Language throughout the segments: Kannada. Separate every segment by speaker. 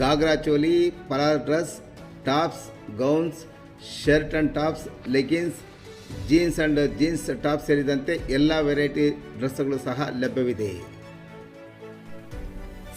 Speaker 1: Ghagra choli ಪಲಾರ್ dress tops, gowns, shirt and tops leggings jeans and jeans top ಸೇರಿದಂತೆ ಎಲ್ಲ ವೆರೈಟಿ ಡ್ರೆಸ್ಗಳು ಸಹ ಲಭ್ಯವಿದೆ.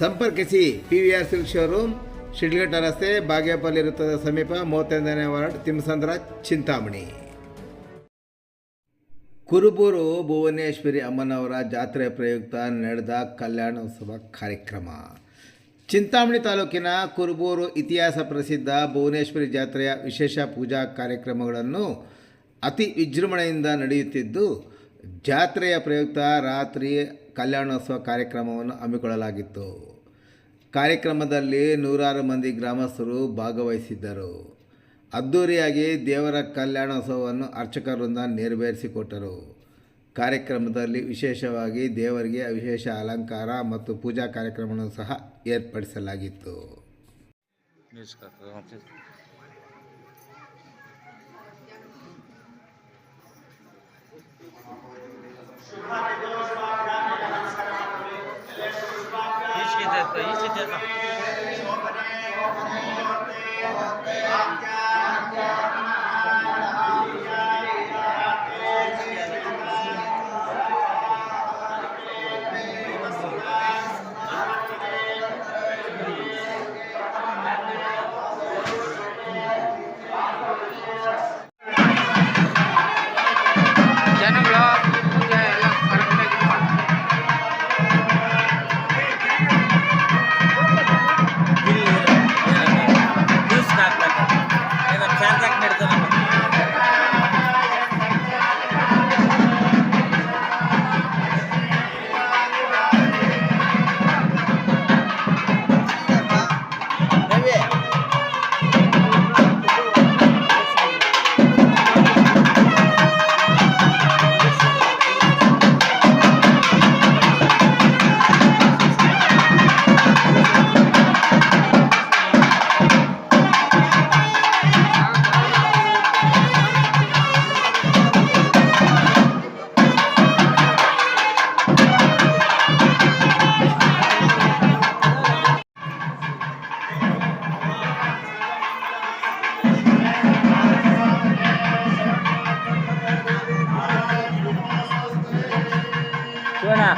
Speaker 1: ಸಂಪರ್ಕಿಸಿ P V R silk showroom, Shidlaghatta ರಸ್ತೆ, ಬಾಗೇಪಲ್ಲಿ ವೃತ್ತದ ಸಮೀಪ ಮೂವತ್ತೈದನೇ ವಾರ್ಡ್, ತಿಮ್ಮಸಂದ್ರ, ಚಿಂತಾಮಣಿ. ಕುರುಬೂರು ಭುವನೇಶ್ವರಿ ಅಮ್ಮನವರ ಜಾತ್ರೆ ಪ್ರಯುಕ್ತ ನಡೆದ ಕಲ್ಯಾಣೋತ್ಸವ ಕಾರ್ಯಕ್ರಮ. ಚಿಂತಾಮಣಿ ತಾಲೂಕಿನ ಕುರುಬೂರು ಇತಿಹಾಸ ಪ್ರಸಿದ್ಧ ಭುವನೇಶ್ವರಿ ಜಾತ್ರೆಯ ವಿಶೇಷ ಪೂಜಾ ಕಾರ್ಯಕ್ರಮಗಳನ್ನು ಅತಿ ವಿಜೃಂಭಣೆಯಿಂದ ನಡೆಯುತ್ತಿದ್ದು, ಜಾತ್ರೆಯ ಪ್ರಯುಕ್ತ ರಾತ್ರಿ ಕಲ್ಯಾಣೋತ್ಸವ ಕಾರ್ಯಕ್ರಮವನ್ನು ಹಮ್ಮಿಕೊಳ್ಳಲಾಗಿತ್ತು. ಕಾರ್ಯಕ್ರಮದಲ್ಲಿ ನೂರಾರು ಮಂದಿ ಗ್ರಾಮಸ್ಥರು ಭಾಗವಹಿಸಿದ್ದರು. ಅದ್ಧೂರಿಯಾಗಿ ದೇವರ ಕಲ್ಯಾಣೋತ್ಸವವನ್ನು ಅರ್ಚಕರಿಂದ ನೆರವೇರಿಸಿಕೊಟ್ಟರು. ಕಾರ್ಯಕ್ರಮದಲ್ಲಿ ವಿಶೇಷವಾಗಿ ದೇವರಿಗೆ ವಿಶೇಷ ಅಲಂಕಾರ ಮತ್ತು ಪೂಜಾ ಕಾರ್ಯಕ್ರಮವನ್ನು ಸಹ ಏರ್ಪಡಿಸಲಾಗಿತ್ತು.
Speaker 2: 哥呢